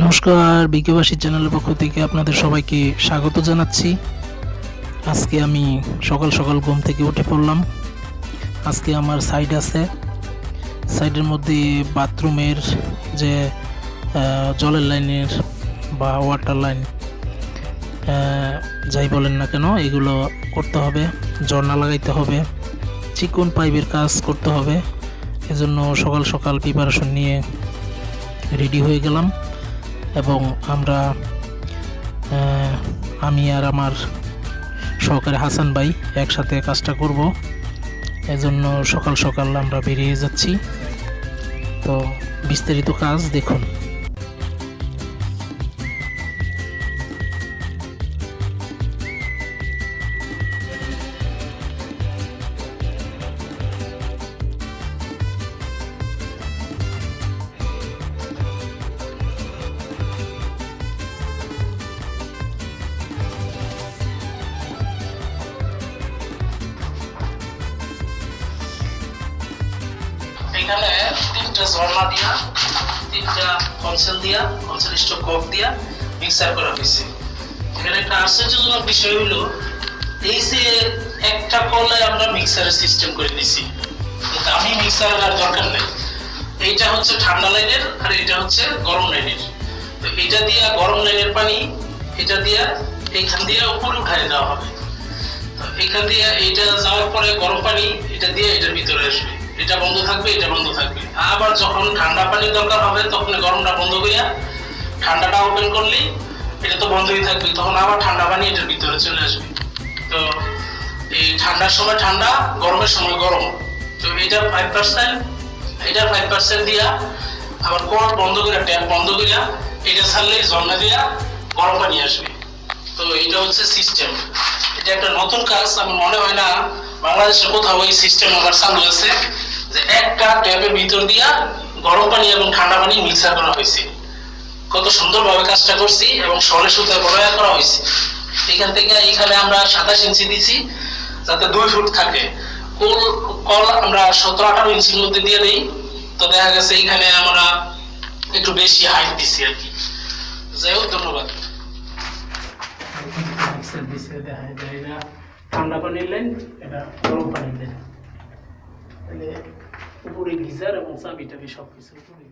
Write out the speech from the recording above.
নমস্কার বিকেবাসী চ্যানেলের পক্ষ থেকে আপনাদের সবাইকে স্বাগত জানাচ্ছি। আজকে আমি সকাল সকাল ঘুম থেকে উঠে পড়লাম। আজকে আমার সাইড আছে। সাইডের মধ্যে বাথরুমের যে জলের লাইনের বা ওয়াটার লাইন যাই বলেন না কেন, এগুলো করতে হবে, ঝর্ণা লাগাইতে হবে। চিকন পাইপের কাজ করতে হবে, এজন্য সকাল সকাল প্রিপারেশন নিয়ে রেডি হয়ে গেলাম। এবং আমরা আমি আর আমার সহকারী হাসান ভাই একসাথে কাজটা করব। এজন্য সকাল সকাল আমরা বেরিয়ে যাচ্ছি। তো বিস্তারিত কাজ দেখুন। এখানে তিনটা ঝর্ণা দিয়া, তিনটা কনসেল দিয়া, কনসেল স্টক কক দিয়া মিক্সার করা হয়েছে এখানে একটা আশ্চর্যজনক বিষয় হলো এই যে একটা কলায় আমরা মিক্সারের সিস্টেম করে দিছি। কিন্তু আমি মিক্সারের আর দরকার নেই। এইটা হচ্ছে ঠান্ডা লাইনের আর এটা হচ্ছে গরম লাইনের। তো এটা দিয়া গরম লাইনের পানি এটা দিয়া এইখান দিয়ে উপরে উঠায় দেওয়া হবে। এখান দিয়ে এইটা যাওয়ার পরে গরম পানি, এটা দিয়ে এটার ভিতরে আসবে। এটা বন্ধ থাকবে, এটা বন্ধ থাকবে। আবার যখন ঠান্ডা পানির দরকার হবে, তখন গরমটা বন্ধ করিয়া ঠান্ডাটা ওপেন করলে, এটা তো বন্ধই থাকবে। তখন আবার ঠান্ডা পানি এটার ভিতরে চলে আসবে। তো এই ঠান্ডার সময় ঠান্ডা, গরমের সময় গরম। তো এটা ফাইভ পার্সেন্ট এটা ফাইভ পার্সেন্ট দিয়া আবার কল বন্ধ করে ট্যাপ বন্ধ করিয়া এটা ছাড়লে ঝর্ণা দিয়া গরম পানি আসবে। তো এটা হচ্ছে সিস্টেম এটা একটা নতুন কাজ আমার মনে হয় না বাংলাদেশে কোথাও এই সিস্টেম আবার চালু আছে। যে একটা ট্যাপের ভিতর দিয়া গরম পানি এবং ঠান্ডা পানি মিক্সার করা হয়েছে। কত সুন্দরভাবে কাজটা করছি এবং সরে সুতা বড়াইয়া করা হয়েছে। এখান থেকে এখানে আমরা সাতাশ ইঞ্চি দিছি, যাতে দুই ফুট থাকে। কল কল আমরা সতেরো আঠারো ইঞ্চির মধ্যে দিয়ে দিই। তো দেখা গেছে এখানে আমরা একটু বেশি হাইট দিছি আর কি। যাই হোক, ধন্যবাদ। ঠান্ডা পানির লাইন এটা গরম পানির লাইন তাহলে উপরে গিজার এবং চাবি টাবি সব কিছু উপরে।